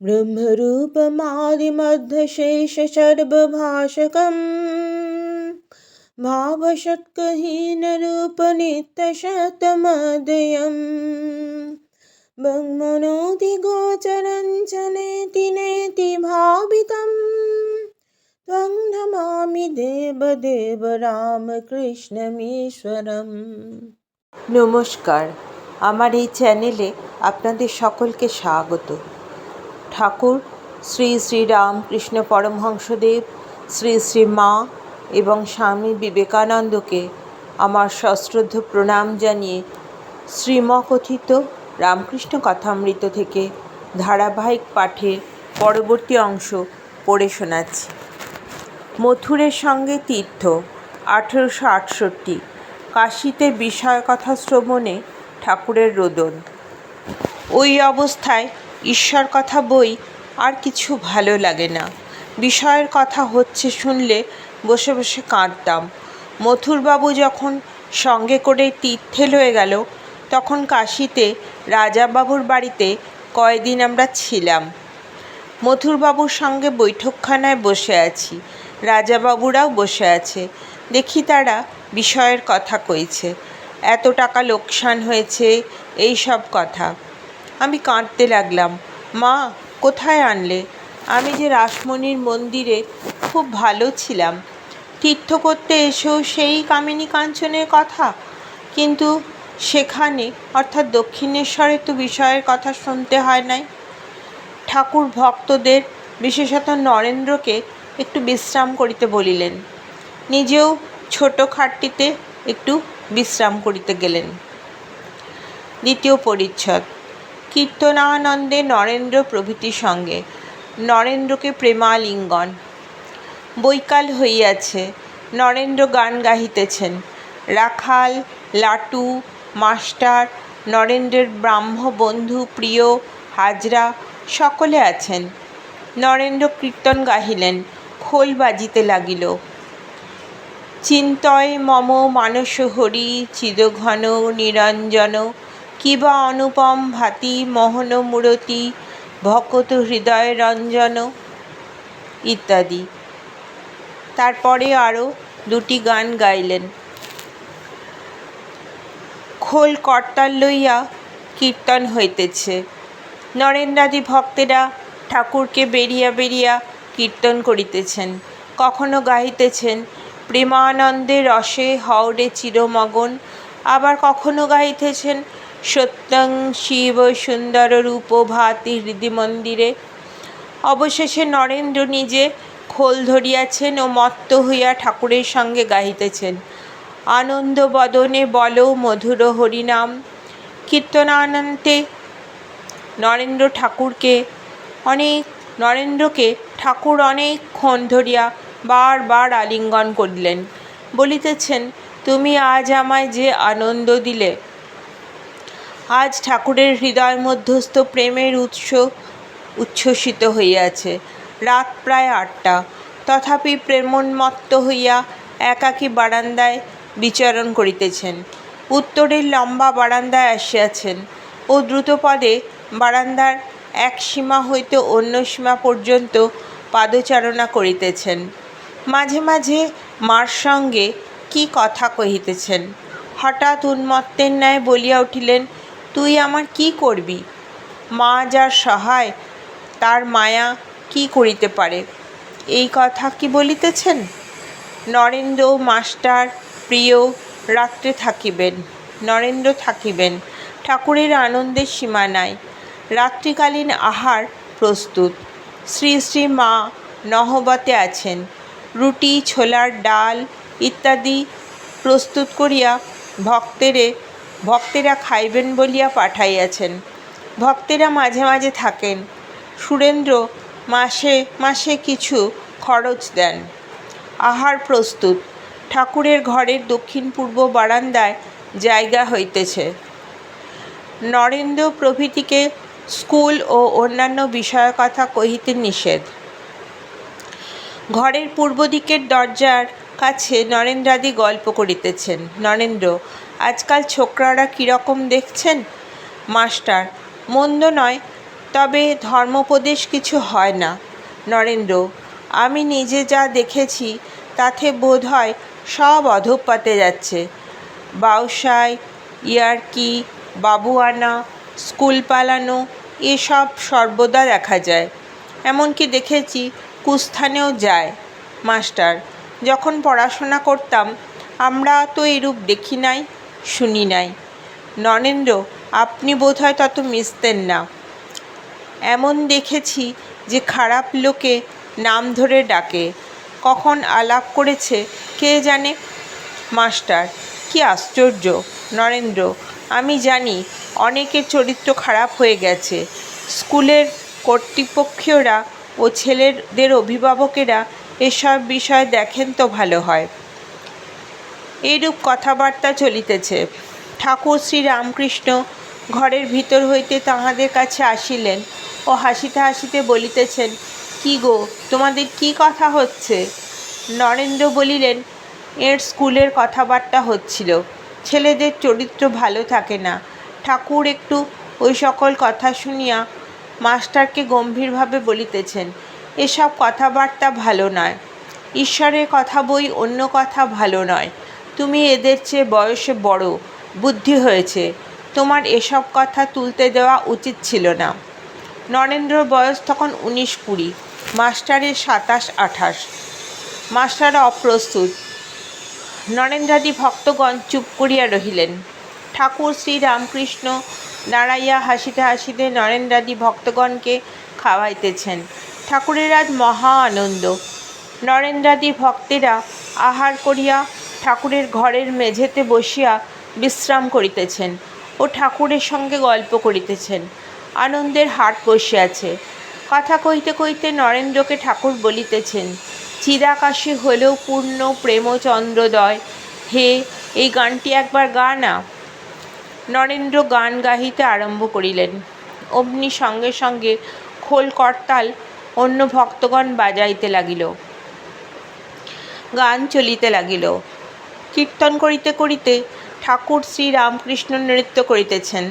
ब्रह्मरूपमादिमध्यशेषसर्वभाषकम् भावषट्कहीनरूपनित्यशतमदयम् ब्रह्मणोऽधिगोचरञ्च नेति नेति भावितम् त्वं नमामि দেবদেব রামকৃষ্ণমীশ্বরম নমস্কার আমার এই চ্যানেলে আপনাদের সকলকে স্বাগত ঠাকুর, শ্রী শ্রী রামকৃষ্ণ পরমহংসদেব, শ্রী শ্রী মা এবং স্বামী বিবেকানন্দকে আমার সশ্রদ্ধ প্রণাম জানিয়ে শ্রীমকথিত রামকৃষ্ণ কথামৃত থেকে ধারাবাহিক পাঠের পরবর্তী অংশ পড়ে শোনাচ্ছি। মথুরের সঙ্গে তীর্থ, আঠেরোশো আটষট্টি, কাশীতে বিষয় কথা শ্রবণে ঠাকুরের রোদন। ওই অবস্থায় ঈশ্বর কথা বই, আর কিছু ভালো লাগে না। বিষয়ের কথা হচ্ছে শুনলে বসে বসে কাঁদতাম। মথুরবাবু যখন সঙ্গে করে তীর্থে লয়ে গেল, তখন কাশীতে রাজাবাবুর বাড়িতে কয়দিন আমরা ছিলাম। মথুরবাবুর সঙ্গে বৈঠকখানায় বসে আছি, রাজাবাবুরাও বসে আছে। দেখি তারা বিষয়ের কথা কইছে। এত টাকা লোকসান হয়েছে, এই সব কথা। আমি কাঁদতে লাগলাম। মা, কোথায় আনলে? আমি যে রাসমণির মন্দিরে খুব ভালো ছিলাম। তীর্থ করতে এসেও সেই কামিনী কাঞ্চনের কথা। কিন্তু সেখানে, অর্থাৎ দক্ষিণেশ্বরে তো বিষয়ের কথা শুনতে হয় নাই। ঠাকুর ভক্তদের, বিশেষত নরেন্দ্রকে, একটু বিশ্রাম করিতে বলিলেন। নিজেও ছোট খাটটিতে একটু বিশ্রাম করিতে গেলেন। দ্বিতীয় পরিচ্ছদ। কীর্তনানন্দে নরেন্দ্র প্রভৃতির সঙ্গে। নরেন্দ্রকে প্রেমালিঙ্গন। বৈকাল হইয়াছে, নরেন্দ্র গান গাহিতেছেন। রাখাল, লাটু, মাস্টার, নরেন্দ্রের ব্রাহ্ম বন্ধু প্রিয়, হাজরা সকলে আছেন। নরেন্দ্র কীর্তন গাহিলেন, খোল বাজিতে লাগিল। চিন্তয় মম মানস হরি চিদঘন নিরঞ্জন কিবা অনুপম ভাতি, মোহন মূরতি, ভকত হৃদয় রঞ্জন ইত্যাদি। তারপরে আরও দুটি গান গাইলেন। খোল কর্তাল লইয়া কীর্তন হইতেছে। নরেন্দ্রাদি ভক্তেরা ঠাকুরকে বেরিয়া বেরিয়া কীর্তন করিতেছেন। কখনো গাইতেছেন প্রেমানন্দে রসে হওরে চিরমগন। আবার কখনো গাইতেছেন সত্যং শিব সুন্দর রূপ ভাতি হৃদি মন্দিরে। অবশেষে নরেন্দ্র নিজে খোল ধরিয়াছেন ও মত্ত হইয়া ঠাকুরের সঙ্গে গাহিতেছেন। আনন্দ বদনে বল মধুর হরিনাম। কীর্তনানন্তে নরেন্দ্র ঠাকুরকে অনেক, নরেন্দ্রকে ঠাকুর অনেকক্ষণ ধরিয়া বারবার আলিঙ্গন করিলেন। বলিতেছেন, তুমি আজ আমায় যে আনন্দ দিলে আজ ঠাকুরের হৃদয় মধ্যস্থ প্রেমের উৎস উচ্ছ্বসিত হইয়াছে। রাত প্রায় আটটা। তথাপি প্রেমোন্মত্ত হইয়া একাকী বারান্দায় বিচরণ করিতেছেন। উত্তরের লম্বা বারান্দায় আসিয়াছেন ও দ্রুতপদে বারান্দার এক সীমা হইতে অন্য সীমা পর্যন্ত পাদচারণা করিতেছেন। মাঝে মাঝে মার সঙ্গে কি কথা কহিতেছেন? হঠাৎ উন্মত্তের ন্যায় বলিয়া উঠিলেন তুই আমার কি করবি? মা যার সহায়, তার মায়া কি করিতে পারে? এই কথা কি বলিতেছেন? নরেন্দ্র মাস্টার প্রিয় রাত্রে থাকিবেন, নরেন্দ্র থাকিবেন, ঠাকুরের আনন্দের সীমা নাই, রাত্রিকালীন আহার প্রস্তুত। শ্রী শ্রী মা নহবতে আছেন, রুটি, ছোলার ডাল ইত্যাদি প্রস্তুত করিয়া ভক্তেরে ভক্তেরা খাইবেন বলিয়া পাঠাইয়াছেন। ভক্তেরা মাঝে মাঝে থাকেন। সুরেন্দ্র মাসে মাসে কিছু খরচ দেন। আহার প্রস্তুত। ঠাকুরের ঘরের দক্ষিণ পূর্ব বারান্দায় জায়গা হইতেছে। নরেন্দ্র প্রভৃতিকে স্কুল ও অন্যান্য বিষয় কথা কহিতে নিষেধ। ঘরের পূর্ব দিকের দরজার কাছে নরেন্দ্রাদি গল্প করিতেছেন। নরেন্দ্র আজকাল ছোকরারা কীরকম দেখছেন? মাস্টার, মন্দ নয়, তবে ধর্মোপদেশ কিছু হয় না। নরেন্দ্র, আমি নিজে যা দেখেছি, তাতে বোধ হয় সব অধঃপাতে যাচ্ছে। বাউসাই, ইয়ার্কি আনা স্কুল পালানো, এসব সর্বদা দেখা যায়। এমনকি দেখেছি কুস্থানেও যায়। মাস্টার, যখন পড়াশোনা করতাম, আমরা তো এরূপ দেখি নাই। শুনি নাই। নরেন্দ্র, আপনি বোধহয় তত মিশতেন না। এমন দেখেছি যে খারাপ লোকে নাম ধরে ডাকে। কখন আলাপ করেছে, কে জানে? মাস্টার, কি আশ্চর্য। নরেন্দ্র, আমি জানি অনেকের চরিত্র খারাপ হয়ে গেছে। স্কুলের কর্তৃপক্ষীয়রা ও ছেলেদের অভিভাবকেরা এসব বিষয় দেখেন তো ভালো হয়। এইরূপ কথাবার্তা চলিতেছে। ঠাকুর শ্রী রামকৃষ্ণ ঘরের ভিতর হইতে তাহাদের কাছে আসিলেন ও হাসিতে হাসিতে বলিতেছেন, কি গো, তোমাদের কি কথা হচ্ছে? নরেন্দ্র বলিলেন, এর স্কুলের কথাবার্তা হচ্ছিল। ছেলেদের চরিত্র ভালো থাকে না। ঠাকুর একটু ওই সকল কথা শুনিয়া মাস্টারকে গম্ভীরভাবে বলিতেছেন, এসব কথাবার্তা ভালো নয়। ঈশ্বরের কথা বই অন্য কথা ভালো নয়। তুমি এদের চেয়ে বয়সে বড়, বুদ্ধি হয়েছে। তোমার এসব কথা তুলতে দেওয়া উচিত ছিল না। নরেন্দ্রর বয়স তখন উনিশ কুড়ি, মাস্টারের সাতাশ আঠাশ। মাস্টার অপ্রস্তুত। নরেন্দ্রাদি ভক্তগণ চুপ করিয়া রহিলেন। ঠাকুর শ্রী রামকৃষ্ণ দাঁড়াইয়া হাসিতে হাসিতে নরেন্দ্রাদি ভক্তগণকে খাওয়াইতেছেন। ঠাকুরের আজ মহা আনন্দ। নরেন্দ্রাদি ভক্তেরা আহার করিয়া ঠাকুরের ঘরের মেঝেতে বসিয়া বিশ্রাম করিতেছেন ও ঠাকুরের সঙ্গে গল্প করিতেছেন। আনন্দের হাট বসিয়াছে। কথা কইতে কইতে নরেন্দ্রকে ঠাকুর বলিতেছেন চিরাকাশী হলেও পূর্ণ প্রেমচন্দ্রদয়। হে, এই গানটি একবার গা না। নরেন্দ্র গান গাহিতে আরম্ভ করিলেন। অমনি সঙ্গে সঙ্গে খোল করতাল অন্য ভক্তগণ বাজাইতে লাগিল। গান চলিতে লাগিল। কীর্তন করিতে করিতে ঠাকুর শ্রী রামকৃষ্ণ নৃত্য করিতেছেন।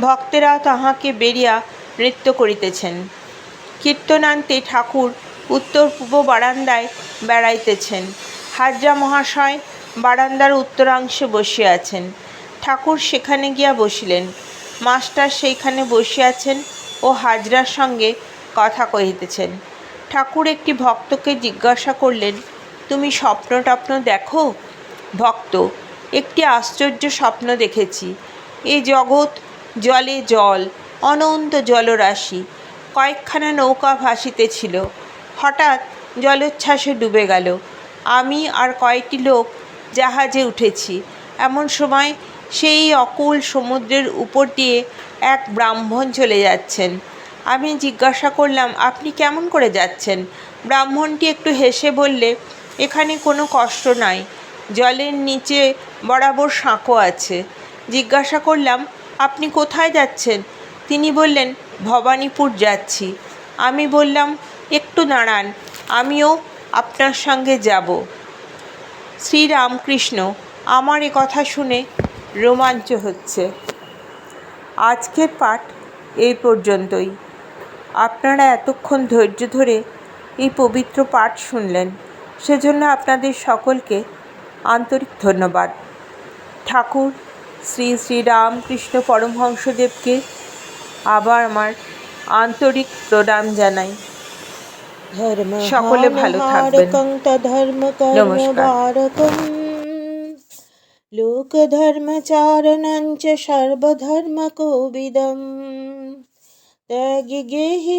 ভক্তেরা তাহাকে বেরিয়া নৃত্য করিতেছেন। কীর্তনান্তে ঠাকুর উত্তর পূর্ব বারান্দায় বেড়াইতেছেন। হাজরা মহাশয় বারান্দার উত্তরাংশে বসিয়াছেন ঠাকুর সেখানে গিয়া বসিলেন। মাস্টার সেইখানে বসিয়াছেন ও হাজরার সঙ্গে কথা কহিতেছেন। ঠাকুর একটি ভক্তকে জিজ্ঞাসা করলেন, তুমি স্বপ্ন টপ্ন দেখো? ভক্ত, একটি আশ্চর্য স্বপ্ন দেখেছি। এ জগৎ জলে জল, অনন্ত জলরাশি, কয়েকখানা নৌকা ভাসিতেছিল। হঠাৎ জলোচ্ছ্বাসে ডুবে গেল। আমি আর কয়েকটি লোক জাহাজে উঠেছি। এমন সময় সেই অকুল সমুদ্রের উপর দিয়ে এক ব্রাহ্মণ চলে যাচ্ছেন। আমি জিজ্ঞাসা করলাম, আপনি কেমন করে যাচ্ছেন? ব্রাহ্মণটি একটু হেসে বললে, এখানে কোনো কষ্ট নাই। জলের নিচে বরাবর সাঁকো আছে। জিজ্ঞাসা করলাম, আপনি কোথায় যাচ্ছেন? তিনি বললেন, ভবানীপুর যাচ্ছি। আমি বললাম, একটু দাঁড়ান, আমিও আপনার সঙ্গে যাব। শ্রীরামকৃষ্ণ, আমার এ কথা শুনে রোমাঞ্চ হচ্ছে। আজকের পাঠ এই পর্যন্তই। আপনারা এতক্ষণ ধৈর্য ধরে এই পবিত্র পাঠ শুনলেন। সেজন্য আপনাদের সকলকে আন্তরিক ধন্যবাদ। ঠাকুর শ্রী শ্রী রামকৃষ্ণ পরমহংসদেবকে আবার আমার আন্তরিক প্রণাম জানাই। ধর্ম সকলে ভালো থাকবেন। নমস্কার। কর্মবারকম লোকধর্মচারণং চ সর্বধর্মকোবিদম ত্যাগি গেহি